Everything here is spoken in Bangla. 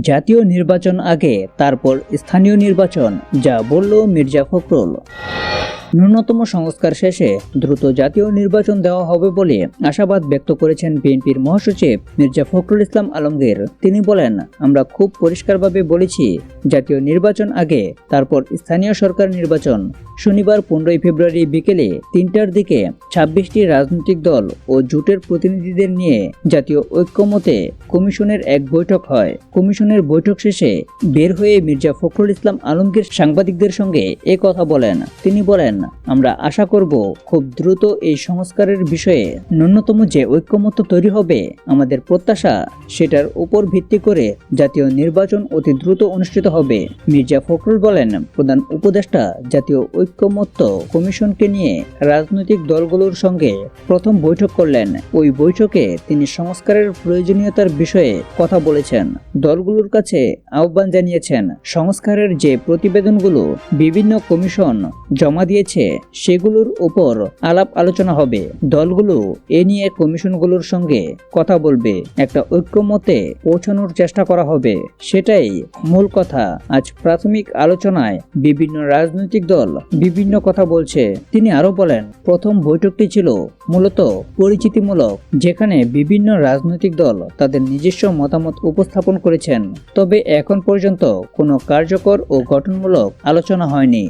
জাতীয় নির্বাচন আগে তারপর স্থানীয় নির্বাচন যা বলল মির্জা ফখরুল। ন্যূনতম সংস্কার শেষে দ্রুত জাতীয় নির্বাচন দেওয়া হবে বলে আশাবাদ ব্যক্ত করেছেন বিএনপির মহাসচিব মির্জা ফখরুল ইসলাম আলমগীর। তিনি বলেন, আমরা খুব পরিষ্কারভাবে বলেছি, জাতীয় নির্বাচন আগে, তারপর স্থানীয় সরকার নির্বাচন। শনিবার পনেরোই ফেব্রুয়ারি বিকেলে তিনটার দিকে ছাব্বিশটি রাজনৈতিক দল ও জোটের প্রতিনিধিদের নিয়ে জাতীয় ঐক্যমতে কমিশনের এক বৈঠক হয়। কমিশনের বৈঠক শেষে বের হয়ে মির্জা ফখরুল ইসলাম আলমগীর সাংবাদিকদের সঙ্গে এ কথা বলেন। তিনি বলেন আমরা আশা করব খুব দ্রুত এই সংস্কারের বিষয়ে ন্যূনতম যে ঐক্যমত্য তৈরি হবে, আমাদের প্রত্যাশা সেটার উপর ভিত্তি করে জাতীয় নির্বাচন অতি দ্রুত অনুষ্ঠিত হবে। মির্জা ফখরুল বলেন, প্রধান উপদেষ্টা জাতীয় ঐক্যমত্য কমিশনকে নিয়ে রাজনৈতিক দলগুলোর সঙ্গে প্রথম বৈঠক করলেন। ওই বৈঠকে তিনি সংস্কারের প্রয়োজনীয়তার বিষয়ে কথা বলেছেন। দলগুলোর কাছে আহ্বান জানিয়েছেন, সংস্কারের যে প্রতিবেদনগুলো বিভিন্ন কমিশন জমা দিয়েছে সেগুলোর উপর আলাপ আলোচনা হবে। দলগুলো এ নিয়ে কমিশনগুলোর সঙ্গে কথা বলবে। একটা ঐক্যমতে পৌঁছানোর চেষ্টা করা হবে। সেটাই মূল কথা। আজ প্রাথমিক আলোচনায় বিভিন্ন রাজনৈতিক দল বিভিন্ন কথা বলছে। তিনি আরও বলেন, প্রথম বৈঠকটি ছিল মূলত পরিচিতিমূলক, যেখানে বিভিন্ন রাজনৈতিক দল তাদের নিজস্ব মতামত উপস্থাপন করেছেন। তবে এখন পর্যন্ত কোনো কার্যকর ও গঠনমূলক আলোচনা হয়নি।